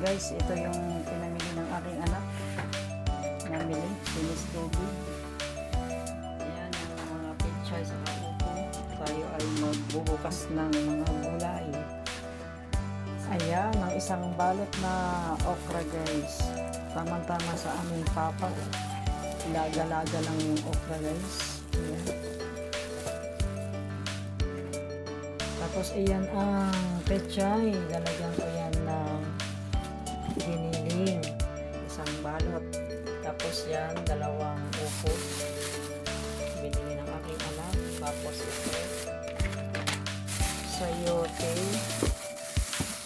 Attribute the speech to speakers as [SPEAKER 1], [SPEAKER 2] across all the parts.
[SPEAKER 1] guys, ito yung pinamili ng aking anak. Namili, si Miss Toby. Ayan ang mga picture sa upo. Tayo ay magbubukas ng mga gulay. Ayan, ang isang balot na okra guys. Tama-tama sa aming papa. Laga-laga lang yung okra guys. Ayan. Tapos ayan ang pechay. Lalagyan ko yan ng. Tapos yan, dalawang upo. Binili ng aking anak. Tapos ito. Sayote.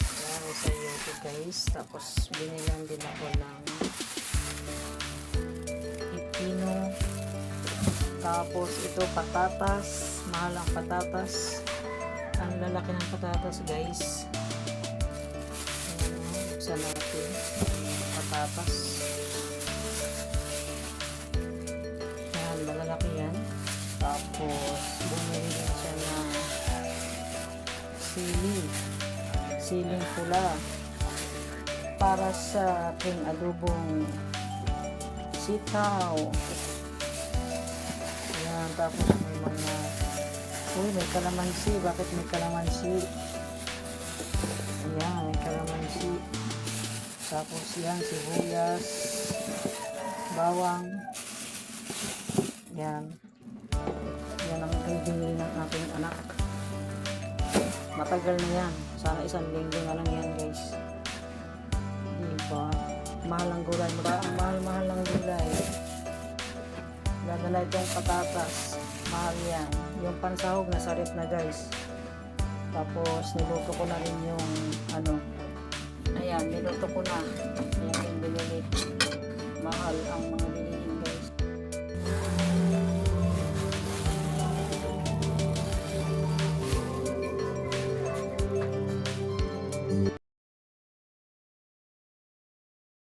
[SPEAKER 1] Yan, sayote guys. Tapos binilang din ako ng pipino. Tapos ito patatas. Mahal ang patatas. Ang lalaki ng patatas guys. Ayan buksan natin. Patatas. Ayan, Tapos, bumili din siya ng sili. Siling pula. Para sa aking adobong sitaw. Ayan, tapos may mga Uy, may kalamansi. Bakit may kalamansi? Ayan, may kalamansi. Tapos yan, sibuyas, bawang. Yan. Anak. Matagal na yan. Sana isang linggo na lang yan, guys. Diba? Mahal ang gulay. Ang mahal-mahal ng gulay. Na itong patatas. Mahal yan. Yung pansahog nasa ref na guys. Tapos niluto ko na rin yung ano. Ayan, niluto ko na. Ayan yung binili. Mahal ang mga